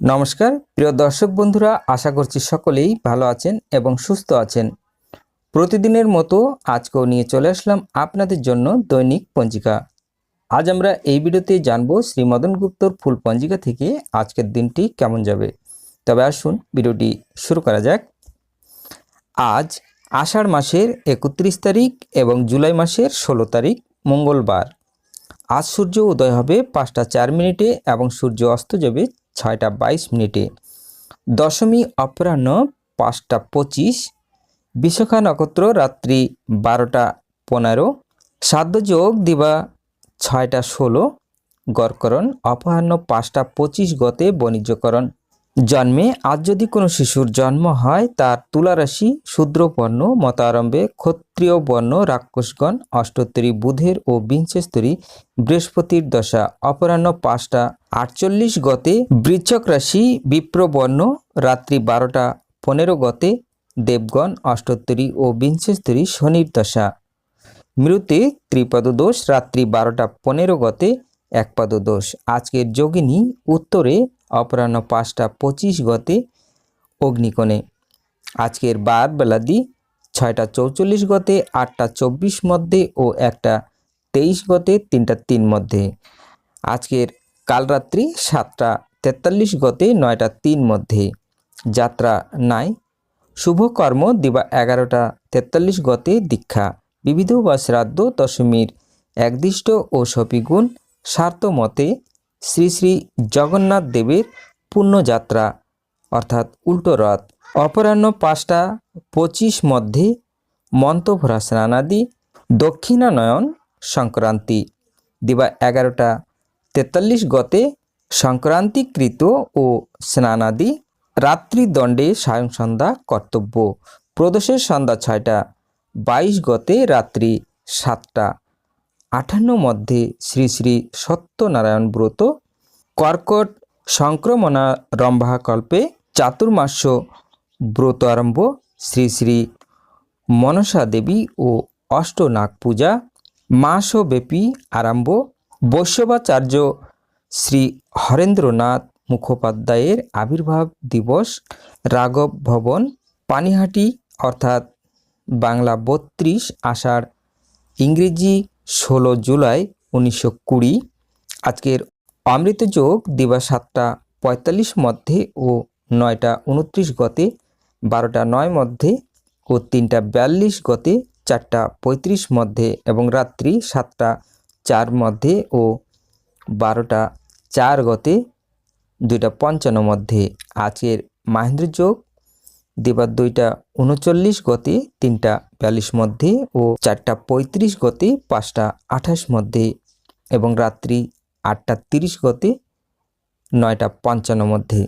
নমস্কার, প্রিয় দর্শক বন্ধুরা, আশা করছি সকলেই ভালো আছেন এবং সুস্থ আছেন। প্রতিদিনের মতো আজকেও নিয়ে চলে আসলাম আপনাদের জন্য দৈনিক পঞ্জিকা। আজ আমরা এই ভিডিওতে জানব শ্রী মদন গুপ্তর ফুল পঞ্জিকা থেকে আজকের দিনটি কেমন যাবে। তবে আসুন ভিডিওটি শুরু করা যাক। আজ আষাঢ় মাসের একত্রিশ তারিখ এবং জুলাই মাসের ষোলো তারিখ, মঙ্গলবার। আজ সূর্য উদয় হবে পাঁচটা চার মিনিটে এবং সূর্য অস্ত যাবে ছয়টা বাইশ মিনিটে। দশমী অপরাহ্ন পাঁচটা পঁচিশ, বিশাখা নক্ষত্র রাত্রি বারোটা পনেরো, সাধ্যযোগ দিবা ছয়টা ষোলো, গড়করণ অপরাহ্ন পাঁচটা পঁচিশ গতে বাণিজ্যকরণ। জন্মে আজ যদি কোনো শিশুর জন্ম হয়, তার তুলারাশি শূদ্রবর্ণ মতারম্ভে ক্ষত্রিয় বর্ণ, রাক্ষসগণ অষ্টোত্তরী বুধের ও বিংশস্তরী বৃহস্পতির দশা। অপরাহ্ন পাঁচটা আটচল্লিশ গতে বৃচ্ছক রাশি বিপ্রবর্ণ, রাত্রি বারোটা পনেরো গতে দেবগণ অষ্টোত্তরী ও বিংশস্তরী শনির দশা। মৃতে ত্রিপদ দোষ রাত্রি বারোটা পনেরো গতে একপদ দোষ আজকের যোগিনী উত্তরে, অপরাহ্ন পাঁচটা পঁচিশ গতে অগ্নিকোণে। আজকের বার বেলাদি ছয়টা চৌচল্লিশ গতে আটটা চব্বিশ মধ্যে ও একটা তেইশ গতে তিনটা তিন মধ্যে। আজকের কালরাত্রি সাতটা তেতাল্লিশ গতে নয়টা তিন মধ্যে। যাত্রা নাই। শুভকর্ম দিবা এগারোটা তেতাল্লিশ গতে দীক্ষা। বিবিধ বা শ্রাদ্ধ দশমীর একদিষ্ট ও সপিগুণ স্বার্থ মতে শ্রী শ্রী জগন্নাথ দেবের পুণ্যযাত্রা, অর্থাৎ উল্টো রথ। অপরাহ্ন পাঁচটা পঁচিশ মধ্যে মন্তভরা স্নানাদি দক্ষিণানয়ন সংক্রান্তি। দিবা এগারোটা তেতাল্লিশ গতে সংক্রান্তিকৃত ও স্নানাদি রাত্রিদণ্ডে সায়ং সন্ধ্যা কর্তব্য। প্রদোষের সন্ধ্যা ছয়টা, বাইশ গতে রাত্রি সাতটা। আঠান্ন মধ্যে শ্রী শ্রী সত্যনারায়ণ ব্রত, কর্কট সংক্রমণারম্ভাকল্পে চাতুর্মাস্য ব্রত আরম্ভ, শ্রী শ্রী মনসা দেবী ও অষ্টনাগ পূজা মাসব্যাপী আরম্ভ বৈষ্ণবাচার্য শ্রী হরেন্দ্রনাথ মুখোপাধ্যায়ের আবির্ভাব দিবস রাঘব ভবন, পানিহাটি, অর্থাৎ বাংলা বত্রিশ আষাঢ় ইংরেজি ষোলো জুলাই উনিশশো কুড়ি। আজকের অমৃত যোগ দিবা সাতটা পঁয়তাল্লিশ মধ্যে ও নয়টা উনত্রিশ গতে, বারোটা নয় মধ্যে ও তিনটা বিয়াল্লিশ গতে, চারটা পঁয়ত্রিশ মধ্যে এবং রাত্রি সাতটা চার মধ্যে ও বারোটা চার গতে দুইটা পঞ্চান্ন মধ্যে। আজকের মাহেন্দ্র যোগ দিবা দুইটা উনচল্লিশ গতে তিনটা বিয়াল্লিশ মধ্যে ও চারটা পঁয়ত্রিশ গতে পাঁচটা আঠাশ মধ্যে এবং রাত্রি আটটা তিরিশ গতে নয়টা পঞ্চান্ন মধ্যে।